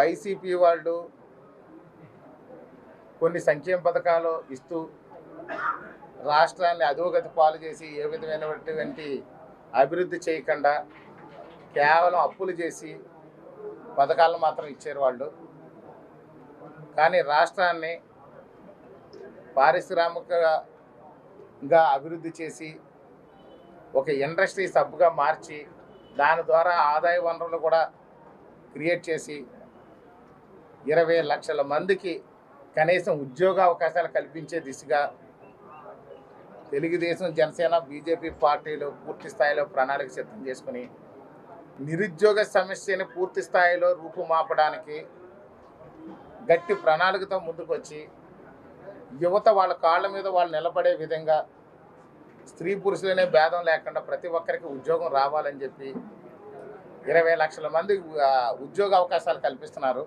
YCP వాళ్ళు కొన్ని సంక్షేమ పథకాలు ఇస్తూ రాష్ట్రాన్ని అధోగతి పాలు చేసి ఏ విధమైనటువంటి అభివృద్ధి చేయకుండా కేవలం అప్పులు చేసి పథకాలను మాత్రం ఇచ్చారు వాళ్ళు. కానీ రాష్ట్రాన్ని పారిశ్రామికగా అభివృద్ధి చేసి ఒక ఇండస్ట్రీ సబ్గా మార్చి దాని ద్వారా ఆదాయ వనరులు కూడా క్రియేట్ చేసి ఇరవై లక్షల మందికి కనీసం ఉద్యోగ అవకాశాలు కల్పించే దిశగా తెలుగుదేశం జనసేన బీజేపీ పార్టీలు పూర్తి స్థాయిలో ప్రణాళిక సిద్ధం చేసుకుని నిరుద్యోగ సమస్యని పూర్తి స్థాయిలో రూపుమాపడానికి గట్టి ప్రణాళికతో ముందుకొచ్చి యువత వాళ్ళ కాళ్ళ మీద వాళ్ళు నిలబడే విధంగా స్త్రీ పురుషులనే భేదం లేకుండా ప్రతి ఒక్కరికి ఉద్యోగం రావాలని చెప్పి ఇరవై లక్షల మంది ఉద్యోగ అవకాశాలు కల్పిస్తున్నారు.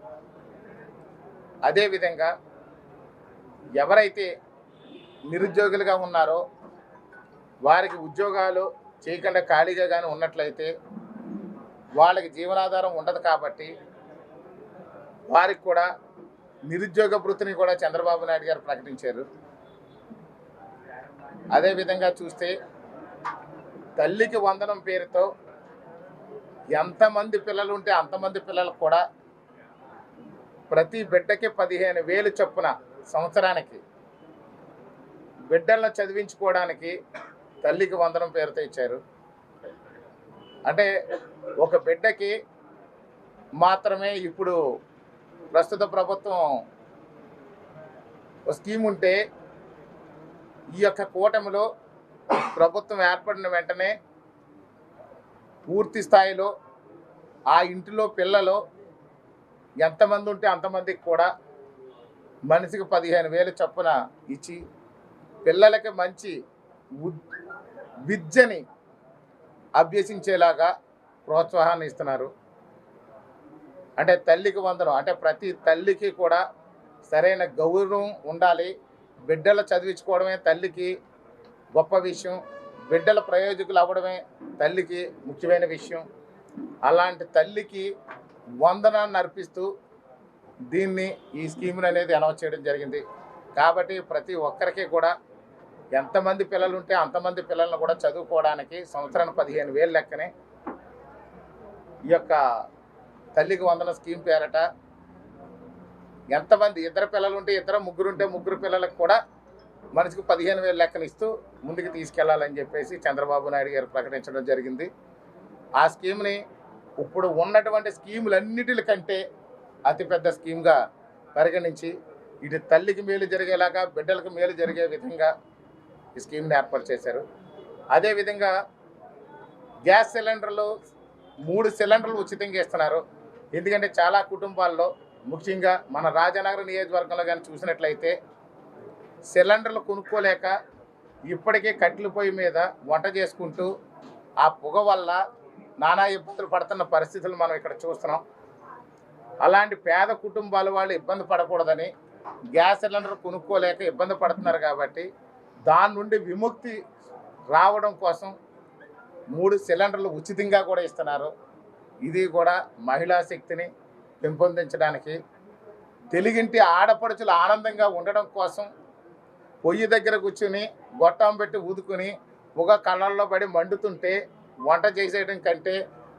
అదేవిధంగా ఎవరైతే నిరుద్యోగులుగా ఉన్నారో వారికి ఉద్యోగాలు చేయకుండా ఖాళీగా కానీ ఉన్నట్లయితే వాళ్ళకి జీవనాధారం ఉండదు కాబట్టి వారికి కూడా నిరుద్యోగ వృత్తిని కూడా చంద్రబాబు నాయుడు గారు ప్రకటించారు. అదేవిధంగా చూస్తే తల్లికి వందనం పేరుతో ఎంతమంది పిల్లలు ఉంటే అంతమంది పిల్లలకు కూడా ప్రతి బిడ్డకి పదిహేను వేలు చొప్పున సంవత్సరానికి. బిడ్డలను చదివించుకోవడానికి తల్లికి వందనం పేరుతో ఇచ్చారు. అంటే ఒక బిడ్డకి మాత్రమే ఇప్పుడు ప్రస్తుత ప్రభుత్వం స్కీమ్ ఉంటే ఈ యొక్క కూటమిలో ప్రభుత్వం ఏర్పడిన వెంటనే పూర్తి స్థాయిలో ఆ ఇంటిలో పిల్లలు ఎంతమంది ఉంటే అంతమందికి కూడా మనిషికి పదిహేను వేలు చొప్పున ఇచ్చి పిల్లలకి మంచి విద్యని అభ్యసించేలాగా ప్రోత్సాహాన్ని ఇస్తున్నారు. అంటే తల్లికి వందనం అంటే ప్రతి తల్లికి కూడా సరైన గౌరవం ఉండాలి. బిడ్డలు చదివించుకోవడమే తల్లికి గొప్ప విషయం. బిడ్డల ప్రయోజకులు అవ్వడమే తల్లికి ముఖ్యమైన విషయం. అలాంటి తల్లికి వందనాన్ని అర్పిస్తూ దీన్ని ఈ స్కీమ్ని అనేది అనౌన్స్ చేయడం జరిగింది. కాబట్టి ప్రతి ఒక్కరికి కూడా ఎంతమంది పిల్లలు ఉంటే అంతమంది పిల్లలను కూడా చదువుకోవడానికి సంవత్సరానికి పదిహేను వేలు లెక్కనే ఈ యొక్క తల్లికి వందన స్కీమ్ పేరట ఎంతమంది ఇద్దరు పిల్లలు ఉంటే ఇద్దరు ముగ్గురు ఉంటే ముగ్గురు పిల్లలకు కూడా మనిషికి పదిహేను వేలు లెక్కన ఇస్తూ ముందుకు తీసుకెళ్ళాలని చెప్పేసి చంద్రబాబు నాయుడు గారు ప్రకటించడం జరిగింది. ఆ స్కీమ్ని ఇప్పుడు ఉన్నటువంటి స్కీములన్నిటి కంటే అతిపెద్ద స్కీమ్గా పరిగణించి ఇటు తల్లికి మేలు జరిగేలాగా బిడ్డలకు మేలు జరిగే విధంగా ఈ స్కీమ్ని ఏర్పాటు చేశారు. అదేవిధంగా గ్యాస్ సిలిండర్లు మూడు సిలిండర్లు ఉచితంగా ఇస్తున్నారు. ఎందుకంటే చాలా కుటుంబాల్లో ముఖ్యంగా మన రాజనగర నియోజకవర్గంలో కానీ చూసినట్లయితే సిలిండర్లు కొనుక్కోలేక ఇప్పటికే కట్టెల పొయ్యి మీద వంట చేసుకుంటూ ఆ పొగ వల్ల నానా ఇబ్బందులు పడుతున్న పరిస్థితులు మనం ఇక్కడ చూస్తున్నాం. అలాంటి పేద కుటుంబాల వాళ్ళు ఇబ్బంది పడకూడదని గ్యాస్ సిలిండర్ కొనుక్కోలేక ఇబ్బంది పడుతున్నారు కాబట్టి దాని నుండి విముక్తి రావడం కోసం మూడు సిలిండర్లు ఉచితంగా కూడా ఇస్తున్నారు. ఇది కూడా మహిళా శక్తిని పెంపొందించడానికి తెలుగింటి ఆడపడుచులు ఆనందంగా ఉండడం కోసం పొయ్యి దగ్గర కూర్చుని గొట్టం పెట్టి ఊదుకుని పొగ కళ్ళల్లో పడి మండుతుంటే వంట చేసేయడం కంటే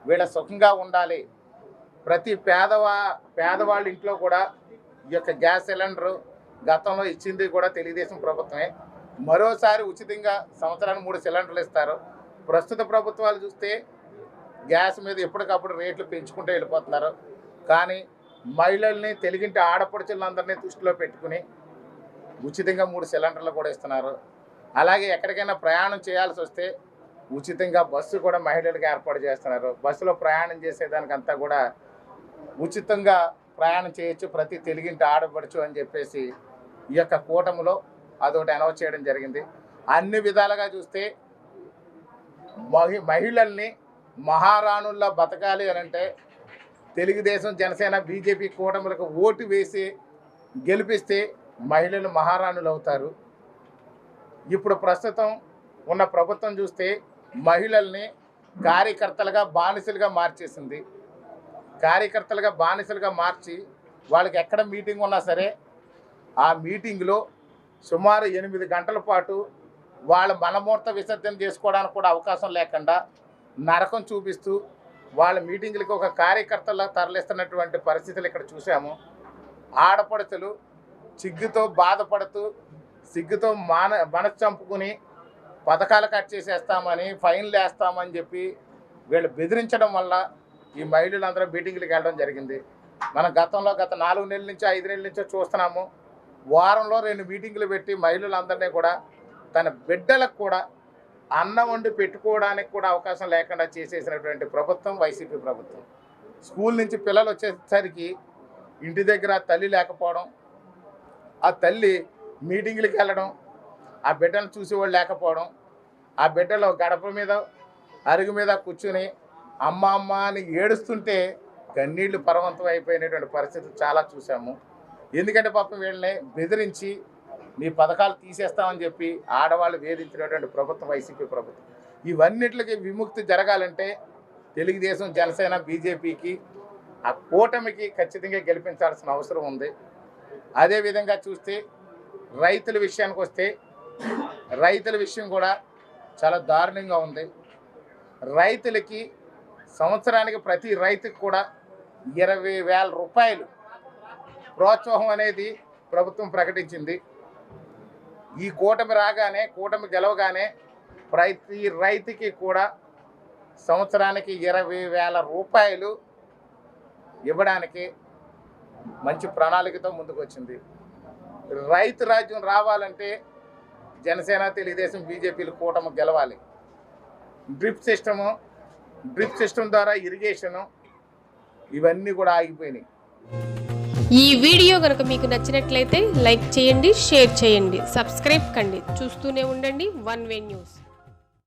వీళ్ళ సుఖంగా ఉండాలి. ప్రతి పేదవా పేదవాళ్ళ ఇంట్లో కూడా ఈ యొక్క గ్యాస్ సిలిండరు గతంలో ఇచ్చింది కూడా తెలుగుదేశం ప్రభుత్వమే. మరోసారి ఉచితంగా సంవత్సరానికి మూడు సిలిండర్లు ఇస్తారు. ప్రస్తుత ప్రభుత్వాలు చూస్తే గ్యాస్ మీద ఎప్పటికప్పుడు రేట్లు పెంచుకుంటూ వెళ్ళిపోతున్నారు. కానీ మహిళల్ని తెలుగింటి ఆడపడుచులందరినీ దృష్టిలో పెట్టుకుని ఉచితంగా మూడు సిలిండర్లు కూడా ఇస్తున్నారు. అలాగే ఎక్కడికైనా ప్రయాణం చేయాల్సి వస్తే ఉచితంగా బస్సు కూడా మహిళలకు ఏర్పాటు చేస్తున్నారు. బస్సులో ప్రయాణం చేసేదానికంతా కూడా ఉచితంగా ప్రయాణం చేయొచ్చు ప్రతి తెలుగింటి ఆడపడచ్చు అని చెప్పేసి ఈ యొక్క కూటమిలో అదొకటి అనౌన్స్ చేయడం జరిగింది. అన్ని విధాలుగా చూస్తే మహి మహిళల్ని మహారాణుల్లో బతకాలి అని అంటే తెలుగుదేశం జనసేన బీజేపీ కూటములకు ఓటు వేసి గెలిపిస్తే మహిళలు మహారాణులు అవుతారు ఇప్పుడు ప్రస్తుతం ఉన్న ప్రభుత్వం చూస్తే మహిళల్ని కార్యకర్తలుగా బానిసలుగా మార్చేసింది. కార్యకర్తలుగా బానిసలుగా మార్చి వాళ్ళకి ఎక్కడ మీటింగ్ ఉన్నా సరే ఆ మీటింగ్లో సుమారు ఎనిమిది గంటల పాటు వాళ్ళ మనమూర్త విసర్జన చేసుకోవడానికి కూడా అవకాశం లేకుండా నరకం చూపిస్తూ వాళ్ళ మీటింగులకి ఒక కార్యకర్తలా తరలిస్తున్నటువంటి పరిస్థితులు ఇక్కడ చూసాము. ఆడపడుచులు సిగ్గుతో బాధపడుతూ సిగ్గుతో మాన మనసు చంపుకుని పథకాలు కట్ చేసేస్తామని ఫైన్లు వేస్తామని చెప్పి వీళ్ళు బెదిరించడం వల్ల ఈ మహిళలందరూ మీటింగ్లకు వెళ్ళడం జరిగింది. మనం గతంలో గత నాలుగు నెలల నుంచి ఐదు నెలల నుంచో చూస్తున్నాము. వారంలో రెండు మీటింగులు పెట్టి మహిళలందరినీ కూడా తన బిడ్డలకు కూడా అన్నం వండి పెట్టుకోవడానికి కూడా అవకాశం లేకుండా చేసేసినటువంటి ప్రభుత్వం వైసీపీ ప్రభుత్వం. స్కూల్ నుంచి పిల్లలు వచ్చేసరికి ఇంటి దగ్గర తల్లి లేకపోవడం ఆ తల్లి మీటింగ్లకు వెళ్ళడం ఆ బిడ్డను చూసేవాళ్ళు లేకపోవడం ఆ బిడ్డలు గడప మీద అరుగు మీద కూర్చుని అమ్మ అమ్మ అని ఏడుస్తుంటే కన్నీళ్ళు పరవంతం అయిపోయినటువంటి పరిస్థితి చాలా చూసాము ఎందుకంటే పాపం వీళ్ళని బెదిరించి మీ పథకాలు తీసేస్తామని చెప్పి ఆడవాళ్ళు వేధించినటువంటి ప్రభుత్వం వైసీపీ ప్రభుత్వం. ఇవన్నిటికి విముక్తి జరగాలంటే తెలుగుదేశం జనసేన బీజేపీకి ఆ కూటమికి ఖచ్చితంగా గెలిపించాల్సిన అవసరం ఉంది. అదేవిధంగా చూస్తే రైతుల విషయానికి వస్తే రైతుల విషయం కూడా చాలా దారుణంగా ఉంది. రైతులకి సంవత్సరానికి ప్రతి రైతుకు కూడా ఇరవై వేల రూపాయలు ప్రోత్సాహం అనేది ప్రభుత్వం ప్రకటించింది. ఈ కూటమి రాగానే కూటమి గెలవగానే ప్రతి రైతుకి కూడా సంవత్సరానికి ఇరవై వేల రూపాయలు ఇవ్వడానికి మంచి ప్రణాళికతో ముందుకు వచ్చింది రైతు రాజ్యం రావాలంటే జనసేన తెలుగుదేశం బీజేపీలు కూటమి గెలవాలి. డ్రిప్ సిస్టము డ్రిప్ సిస్టమ్ ద్వారా ఇరిగేషను ఇవన్నీ కూడా ఆగిపోయినాయి. ఈ వీడియో కనుక మీకు నచ్చినట్లయితే లైక్ చేయండి షేర్ చేయండి సబ్స్క్రైబ్ కండి. చూస్తూనే ఉండండి వన్ వే న్యూస్.